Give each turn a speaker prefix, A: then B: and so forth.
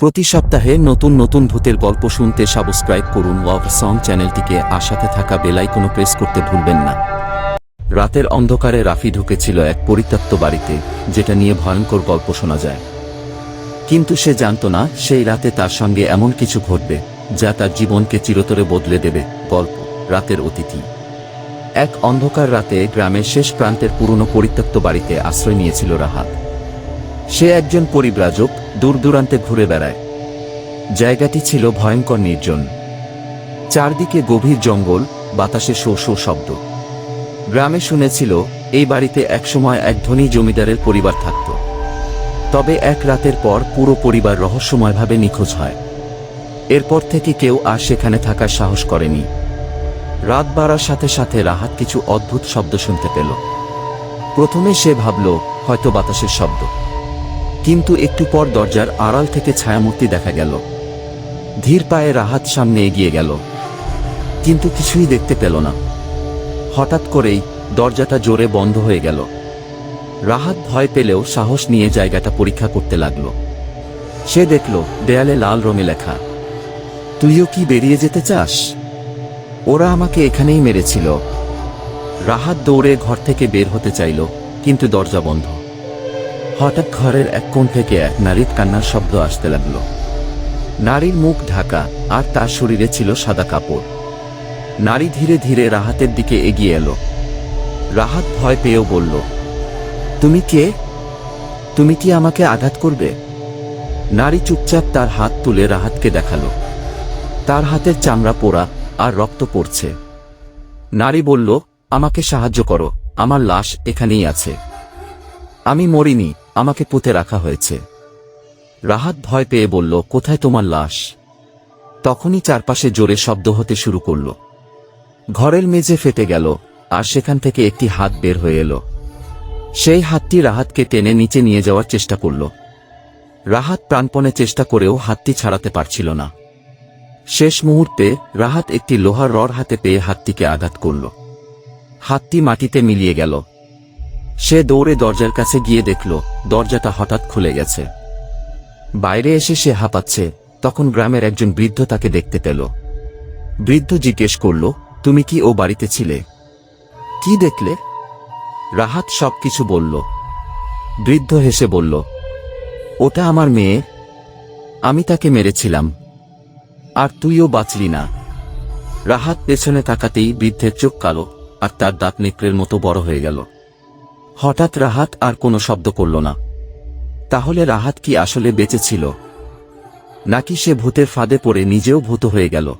A: প্রতি সপ্তাহে নতুন নতুন ভূতের গল্প শুনতে সাবস্ক্রাইব করুন ওয়াভ সং চ্যানেলটিকে। আশাতে থাকা বেলাইকনও প্রেস করতে ভুলবেন না। রাতের অন্ধকারে রাফি ঢুকেছিল এক পরিত্যক্ত বাড়িতে, যেটা নিয়ে ভয়ঙ্কর গল্প শোনা যায়। কিন্তু সে জানত না, সেই রাতে তার সঙ্গে এমন কিছু ঘটবে, যা তার জীবনকে চিরতরে বদলে দেবে। গল্প, রাতের অতিথি। এক অন্ধকার রাতে গ্রামের শেষ প্রান্তের পুরনো পরিত্যক্ত বাড়িতে আশ্রয় নিয়েছিল রাহাত। সে একজন পরিব্রাজক দূর দূরান্তে ঘুরে বেড়ায়। জায়গাটি ছিল ভয়ঙ্কর নির্জন। চারদিকে গভীর জঙ্গল, বাতাসে শো শো শব্দ। গ্রামে শুনেছিল, এই বাড়িতে একসময় এক ধনী জমিদারের পরিবার থাকত। তবে এক রাতের পর পুরো পরিবার রহস্যময়ভাবে নিখোঁজ হয়। এরপর থেকে কেউ আর সেখানে থাকার সাহস করেনি। রাত বাড়ার সাথে সাথে রাহাত কিছু অদ্ভুত শব্দ শুনতে পেল। প্রথমে সে ভাবল, হয়তো বাতাসের শব্দ। কিন্তু একটু পর দরজার আড়াল থেকে ছায়ামূর্তি দেখা গেল। ধীর পায়ে রাহাত সামনে এগিয়ে গেল। কিন্তু কিছুই দেখতে পেল না। হঠাৎ করেই দরজাটা জোরে বন্ধ হয়ে গেল। রাহাত ভয় পেলেও সাহস নিয়ে জায়গাটা পরীক্ষা করতে লাগল। সে দেখল, দেয়ালে লাল রঙে লেখা, তুইও কি বেরিয়ে যেতে চাস? ওরা আমাকে এখানেই মেরেছিল। রাহাত দৌড়ে ঘর থেকে বের হতে চাইল, কিন্তু দরজা বন্ধ। হঠাৎ ঘরের এক কোণ থেকে এক নারীর কান্নার শব্দ আসতে লাগল। নারীর মুখ ঢাকা, আর তার শরীরে ছিল সাদা কাপড়। নারী ধীরে ধীরে রাহাতের দিকে এগিয়ে এলো। রাহাত ভয় পেয়েও বলল, তুমি কে? তুমি কি আমাকে আঘাত করবে? নারী চুপচাপ তার হাত তুলে রাহাতকে দেখাল। তার হাতের চামড়া পোড়া আর রক্ত পড়ছে। নারী বলল, আমাকে সাহায্য করো, আমার লাশ এখানেই আছে। আমি মরিনি আমাকে পুঁতে রাখা হয়েছে। রাহাত ভয় পেয়ে বলল, কোথায় তোমার লাশ? তখনই চারপাশে জোরে শব্দ হতে শুরু করল। ঘরের মেঝে ফেটে গেল, আর সেখান থেকে একটি হাত বের হয়ে এলো। সেই হাতটি রাহাতকে টেনে নিচে নিয়ে যাওয়ার চেষ্টা করল। রাহাত প্রাণপণে চেষ্টা করেও হাতটি ছাড়াতে পারছিল না। শেষ মুহূর্তে রাহাত একটি লোহার রড হাতে পেয়ে হাতটিকে আঘাত করল। হাতটি মাটিতে মিলিয়ে গেল। সে দৌড়ে দরজার কাছে গিয়ে দেখল, দরজাটা হঠাৎ খুলে গেছে। বাইরে এসে সে হাঁপাচ্ছে, তখন গ্রামের একজন বৃদ্ধ তাকে দেখতে পেল। বৃদ্ধ জিজ্ঞেস করল, তুমি কি ও বাড়িতে ছিলে? কি দেখলে? রাহাত সব কিছু বলল। বৃদ্ধ হেসে বলল, ওটা আমার মেয়ে। আমি তাকে মেরেছিলাম। আর তুইও বাঁচলি না। রাহাত পেছনে তাকাতেই বৃদ্ধের চোখ কালো, আর তার দাঁত নেকড়ের মতো বড় হয়ে গেল। হঠাৎ রাহাত আর কোনো শব্দ করল না। তাহলে রাহাত কি আসলে বেঁচে ছিল? নাকি সে ভূতের ফাঁদে পড়ে নিজেও ভূত হয়ে গেল?